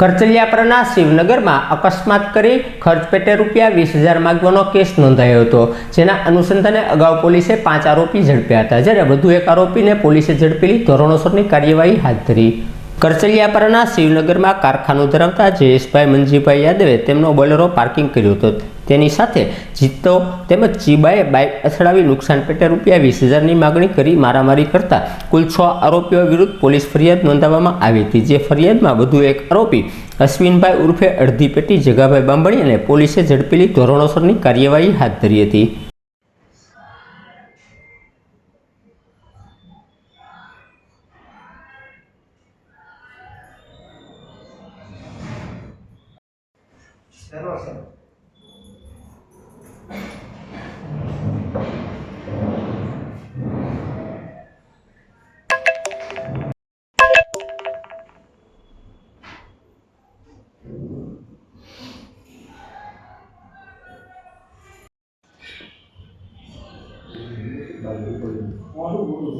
કરચલિયાપરાના શિવનગરમાં અકસ્માત કરી ખર્ચ પેટે રૂપિયા વીસ હજાર માગવાનો કેસ નોંધાયો હતો. જેના અનુસંધાને અગાઉ પોલીસે પાંચ આરોપી ઝડપ્યા હતા. જ્યારે વધુ એક આરોપીને પોલીસે ઝડપેલી ધોરણોસરની કાર્યવાહી હાથ ધરી. કરચલિયાપરાના શિવનગરમાં કારખાનું ધરાવતા જયેશભાઈ મંજીભાઈ યાદવે તેમનો બોલેરો પાર્કિંગ કર્યો હતો. તેની સાથે જીતો તેમજ ચીબાએ બાઇક અથડાવી નુકસાન પેટે રૂપિયા વીસ હજારની માગણી કરી મારામારી કરતા કુલ છ આરોપીઓ વિરુદ્ધ પોલીસ ફરિયાદ નોંધાવવામાં આવી હતી. જે ફરિયાદમાં વધુ એક આરોપી અશ્વિનભાઈ ઉર્ફે અડધી પેટી જગાભાઈ બાંભણીયાને પોલીસે ઝડપેલી ધોરણોસરની કાર્યવાહી હાથ ધરી હતી. Né, nossa? Olha o gol do